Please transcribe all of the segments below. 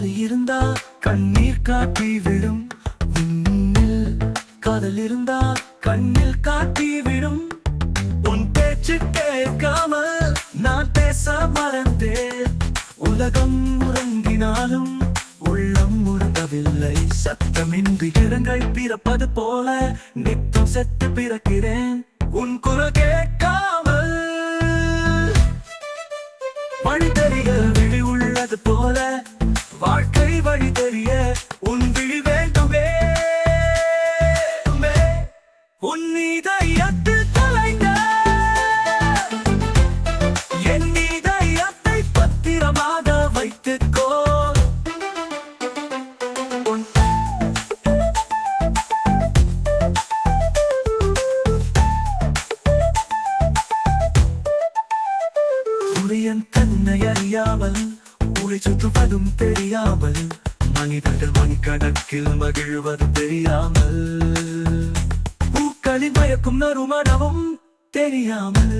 மாறி இருந்தா கண்ணீர் காட்டி விடும். காதல் இருந்தா கண்ணில் காட்டி விடும். உன் பேச்சு கேட்காம நான் பேச மறந்தேன். உலகம் முறங்கினாலும் உள்ளம் முறங்கவில்லை சத்தமின்றி கிரங்கள் பிறப்பது போல நித்தம் செத்து பிறக்கிறேன். உன் குற கேட்காமல் மழை தரிகள் விழி உள்ளது போல வாழ்க்கை வழி சுதுவதும் தெரியாமல் மனிதர்கள் மணிக்கணக்கில் மகிழ்வது தெரியாமல் பூக்களின் மயக்கும் நறுமணமும் தெரியாமல்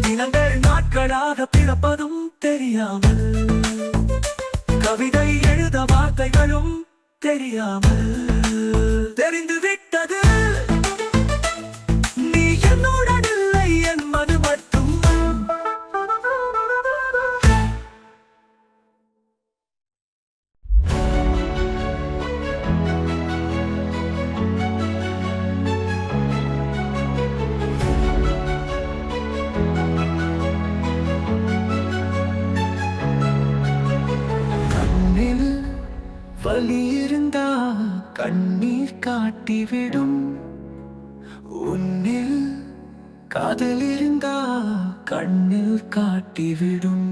தினங்கள் நாட்களாக பிறப்பதும் தெரியாமல் கவிதை எழுத வார்த்தைகளும் தெரியாமல் தெரிந்து விட்டது கண்ணீர் காட்டிவிடும். உன்னில் காதல் இருந்தா கண்ணில் காட்டிவிடும்.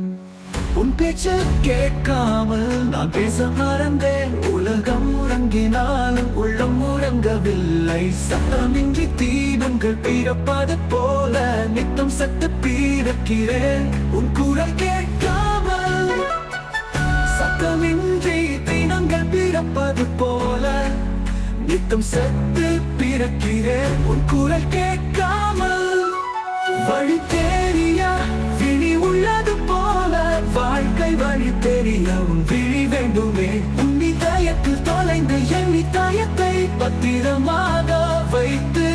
உன் பேச்சு கேட்காமல் நான் பேச மறந்தேன். உலகம் உறங்கினாலும் உள்ளம் உறங்கவில்லை. சத்தமின்றி தீபங்கள் பீரப்பாத போல நித்தம் சத்து பீரக்கிறேன் உன் குரல் கேட்க நித்தம் செத்து பிறக்கிறேன். உன் குரல் கேட்காமல் வழி தெரிய? விழி உள்ளது போல வாழ்க்கை வழி தெரிய உன் விழி வேண்டுமே. உன்னி தயத்தில் தொலைந்த எண்ணி தயத்தை பத்திரமாக வைத்து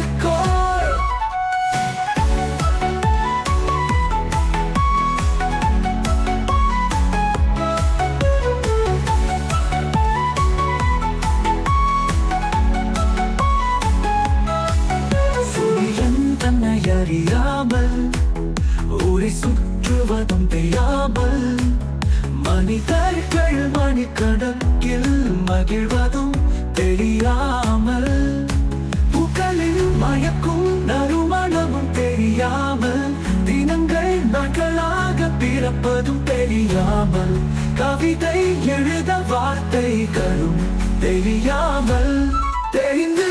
சுற்றுவதும் தெரியாமல் மனிதர்கள் மணிக்கணக்கில் மகிழ்வதும் தெரியாமல் புகழில் மயக்கும் நறுமணமும் தெரியாமல் தினங்கள் நாட்களாக பிறப்பதும் தெரியாமல் கவிதை எழுத வார்த்தைகளும் தெரியாமல் தெரிந்து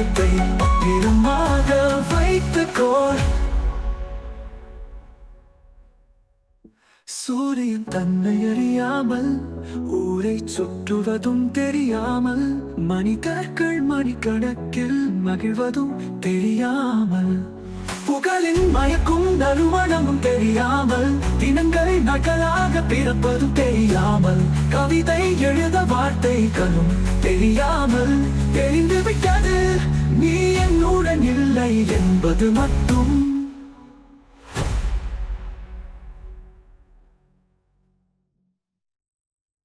இதயத்தை பத்திரமாக வைத்துக்கோள். சூரியன் தன்னை அறியாமல் ஊரை சுற்றுவதும் தெரியாமல் மனிதர்கள் மணிக்கணக்கில் மகிழ்வதும் தெரியாமல். புகழின் மயக்கும் நறுமணமும் தெரியாமல் தினங்கள் நகலாக பிறப்பதும் தெரியாமல் கவிதை எழுத வார்த்தைகளும் தெரியாமல் தெரிந்து விட்டது நீ என்னுடன் இல்லை என்பது மட்டும்.